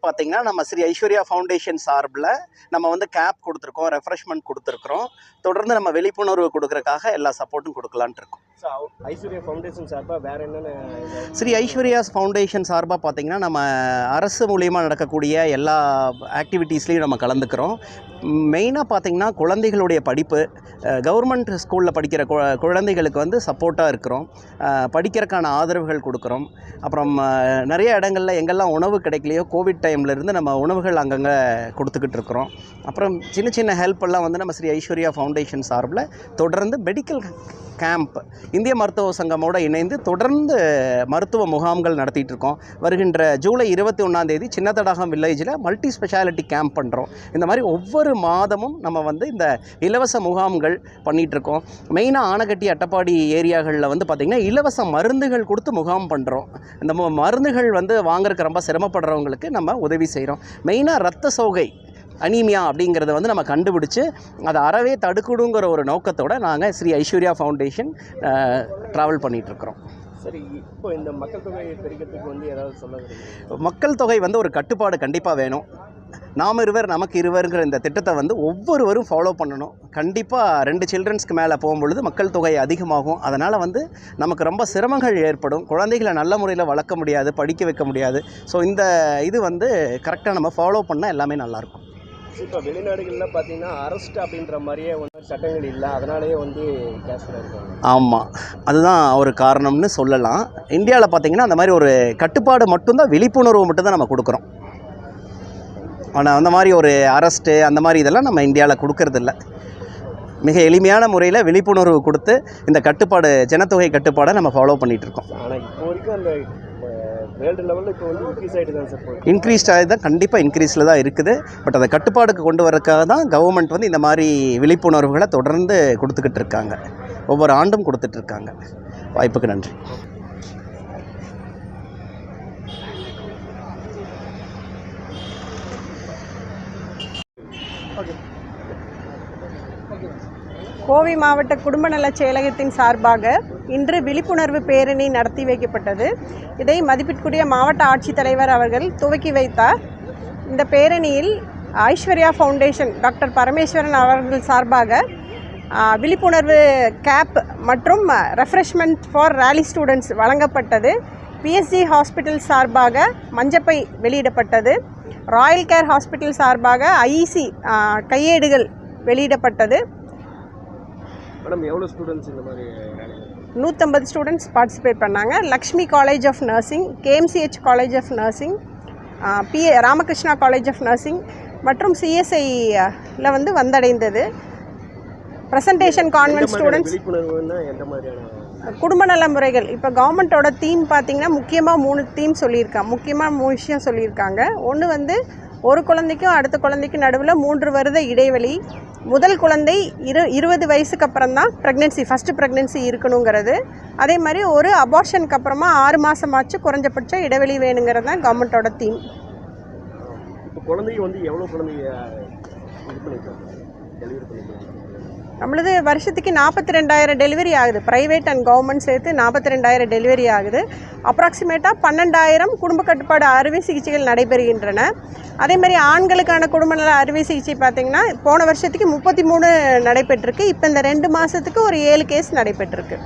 பார்த்தீங்கன்னா நம்ம ஸ்ரீ ஐஸ்வர்யா ஃபவுண்டேஷன் சார்பில் நம்ம வந்து கேப் கொடுத்துருக்கோம் ரெஃப்ரெஷ்மெண்ட் கொடுத்துருக்குறோம். தொடர்ந்து நம்ம விழிப்புணர்வு கொடுக்குறக்காக எல்லா சப்போர்ட்டும் கொடுக்கலான்ட்டு இருக்கோம். ஐஸ்வர்யா ஃபவுண்டேஷன் சார்பாக வேற என்னென்ன ஸ்ரீ ஐஸ்வர்யாஸ் ஃபவுண்டேஷன் சார்பாக பார்த்தீங்கன்னா நம்ம அரசு மூலியமாக நடக்கக்கூடிய எல்லா ஆக்டிவிட்டீஸ்லையும் நம்ம கலந்துக்கிறோம். மெயினாக பார்த்தீங்கன்னா குழந்தைகளுடைய படிப்பு கவர்மெண்ட் ஸ்கூலில் படிக்கிற கு குழந்தைகளுக்கு வந்து சப்போர்ட்டாக இருக்கிறோம். படிக்கிறக்கான படிக்கிறதுக்கான ஆதரவுகள் கொடுக்குறோம். அப்புறம் நிறைய இடங்களில் எங்கெல்லாம் உணவு கிடைக்கலையோ கோவிட் டைம்லேருந்து நம்ம உணவுகள் அங்கங்கே கொடுத்துக்கிட்டு இருக்கிறோம். அப்புறம் சின்ன சின்ன ஹெல்ப் எல்லாம் வந்து நம்ம ஸ்ரீ ஐஸ்வர்யா ஃபவுண்டேஷன் சார்பில் தொடர்ந்து மெடிக்கல் கேம்ப் இந்திய மருத்துவ சங்கமோடு இணைந்து தொடர்ந்து மருத்துவ முகாம்கள் நடத்திட்டு இருக்கோம் வருகின்ற ஜூலை இருபத்தி ஒன்றாம் தேதி சின்னத்தடாகம் வில்லேஜில் மல்டி ஸ்பெஷாலிட்டி கேம்ப் பண்ணுறோம் இந்த மாதிரி ஒவ்வொரு மாதமும் நம்ம வந்து இந்த இலவச முகாம்கள் பண்ணிகிட்டு இருக்கோம் மெயினாக ஆனகட்டி அட்டப்பாடி ஏரியாக்களில் வந்து பார்த்திங்கன்னா இலவச மருந்துகள் கொடுத்து முகாம் பண்ணுறோம் இந்த மருந்துகள் வந்து வாங்குறதுக்கு ரொம்ப சிரமப்படுறவங்களுக்கு நம்ம உதவி செய்கிறோம் மெயினாக ரத்த சோகை அனீமியா அப்படிங்கிறத வந்து நம்ம கண்டுபிடிச்சு அதை அறவே தடுக்கணுங்கிற ஒரு நோக்கத்தோட நாங்கள் ஸ்ரீ ஐஸ்வர்யா ஃபவுண்டேஷன் ட்ராவல் பண்ணிகிட்ருக்குறோம் சரி இப்போ இந்த மக்கள் தொகை பெருக்கத்துக்கு வந்து ஏதாவது சொல்ல? மக்கள் தொகை வந்து ஒரு கட்டுப்பாடு கண்டிப்பாக வேணும். நாம் இருவர் நமக்கு இருவருங்கிற இந்த திட்டத்தை வந்து ஒவ்வொருவரும் ஃபாலோ பண்ணணும். கண்டிப்பாக ரெண்டு சில்ட்ரன்ஸ்க்கு மேலே போகும்பொழுது மக்கள் தொகை அதிகமாகும். அதனால் வந்து நமக்கு ரொம்ப சிரமங்கள் ஏற்படும். குழந்தைகளை நல்ல முறையில் வளர்க்க முடியாது படிக்க வைக்க முடியாது. ஸோ இந்த இது வந்து கரெக்டாக நம்ம ஃபாலோ பண்ணால் எல்லாமே நல்லாயிருக்கும் இப்போ வெளிநாடுகளில் பார்த்தீங்கன்னா அரெஸ்ட் அப்படின்ற மாதிரியே வந்து சட்டங்கள் இல்லை. அதனாலேயே வந்து இருக்காங்க. ஆமாம் அதுதான் ஒரு காரணம்னு சொல்லலாம். இந்தியாவில் பார்த்தீங்கன்னா அந்த மாதிரி ஒரு கட்டுப்பாடு மட்டும்தான் விழிப்புணர்வு மட்டும்தான் நம்ம கொடுக்குறோம். ஆனால் அந்த மாதிரி ஒரு அரெஸ்ட்டு அந்த மாதிரி இதெல்லாம் நம்ம இந்தியாவில் கொடுக்கறதில்ல மிக எளிமையான முறையில் விழிப்புணர்வு கொடுத்து இந்த கட்டுப்பாடு ஜனத்தொகை கட்டுப்பாடை நம்ம ஃபாலோ பண்ணிகிட்ருக்கோம் ஆனால் இப்போ வரைக்கும் அந்த வேர்ல்டு லெவலில் இப்போ வந்து இன்க்ரீஸ் ஆகிட்டு தான் சார் போகுது. இன்க்ரீஸ்ட் ஆகி தான் கண்டிப்பாக இன்க்ரீஸில் தான் இருக்குது. பட் அதை கட்டுப்பாடுக்கு கொண்டு வரதுக்காக தான் கவர்மெண்ட் வந்து இந்த மாதிரி விழிப்புணர்வுகளை தொடர்ந்து கொடுத்துக்கிட்டு இருக்காங்க. ஒவ்வொரு ஆண்டும் கொடுத்துட்ருக்காங்க வாய்ப்புக்கு நன்றி. கோவை மாவட்ட குடும்ப நலச் செயலகத்தின் சார்பாக இன்று விழிப்புணர்வு பேரணி நடத்தி வைக்கப்பட்டது. இதை மதிப்பிற்குரிய மாவட்ட ஆட்சித்தலைவர் அவர்கள் துவக்கி வைத்தார். இந்த பேரணியில் ஐஸ்வர்யா ஃபவுண்டேஷன் டாக்டர் பரமேஸ்வரன் அவர்கள் சார்பாக விழிப்புணர்வு கேப் மற்றும் ரெஃப்ரெஷ்மெண்ட் ஃபார் ரேலி ஸ்டூடெண்ட்ஸ் வழங்கப்பட்டது. பிஎஸ்சி ஹாஸ்பிட்டல் சார்பாக மஞ்சப்பை வெளியிடப்பட்டது. ராயல் கேர் ஹாஸ்பிட்டல் சார்பாக ஐசி கையேடுகள் வெளியிடப்பட்டது. மேடம் எவ்வளோ ஸ்டூடெண்ட்ஸ் இந்த மாதிரி? நூற்றம்பது ஸ்டூடெண்ட்ஸ் பார்ட்டிசிபேட் பண்ணாங்க. Lakshmi College of Nursing KMCH College of Nursing P Ramakrishna College of Nursing மற்றும் சிஎஸ்ஐல வந்து வந்தடைந்தது. ப்ரெசன்டேஷன் கான்வென்ட் ஸ்டூடெண்ட்ஸ் குடும்ப நல முறைகள். இப்போ கவர்மெண்ட்டோட தீம் பார்த்தீங்கன்னா முக்கியமாக மூணு தீம் சொல்லியிருக்காங்க முக்கியமாக மூணு விஷயம் சொல்லியிருக்காங்க. ஒன்று வந்து ஒரு குழந்தைக்கும் அடுத்த குழந்தைக்கும் நடுவில் மூன்று வருட இடைவெளி. முதல் குழந்தை இரு இருபது வயசுக்கு அப்புறம் தான் ப்ரெக்னென்சி ஃபஸ்ட்டு ப்ரெக்னென்சி இருக்கணுங்கிறது. அதே மாதிரி ஒரு அபார்ஷனுக்கு அப்புறமா ஆறு மாதமாச்சு குறைஞ்சபட்ச இடைவெளி வேணுங்கிறது தான் கவர்மெண்ட்டோட தீம் குழந்தைய குழந்தைங்க வந்து எவ்வளோ குழந்தைய இது பண்ணியிருக்காங்க டெலிவரி பண்ணியிருக்காங்க நம்மளது வருஷத்துக்கு நாற்பத்தி ரெண்டாயிரம் டெலிவரி ஆகுது. ப்ரைவேட் அண்ட் கவர்மெண்ட் சேர்த்து நாற்பத்தி ரெண்டாயிரம் டெலிவரி ஆகுது அப்ராக்சிமேட்டாக பன்னெண்டாயிரம் குடும்ப கட்டுப்பாடு அறுவை சிகிச்சைகள் நடைபெறுகின்றன. அதே மாதிரி ஆண்களுக்கான குடும்ப நல அறுவை சிகிச்சை பார்த்திங்கன்னா போன வருஷத்துக்கு முப்பத்தி மூணு நடைபெற்றிருக்கு. இப்போ இந்த ரெண்டு மாதத்துக்கு ஒரு ஏழு கேஸ் நடைபெற்றிருக்கு.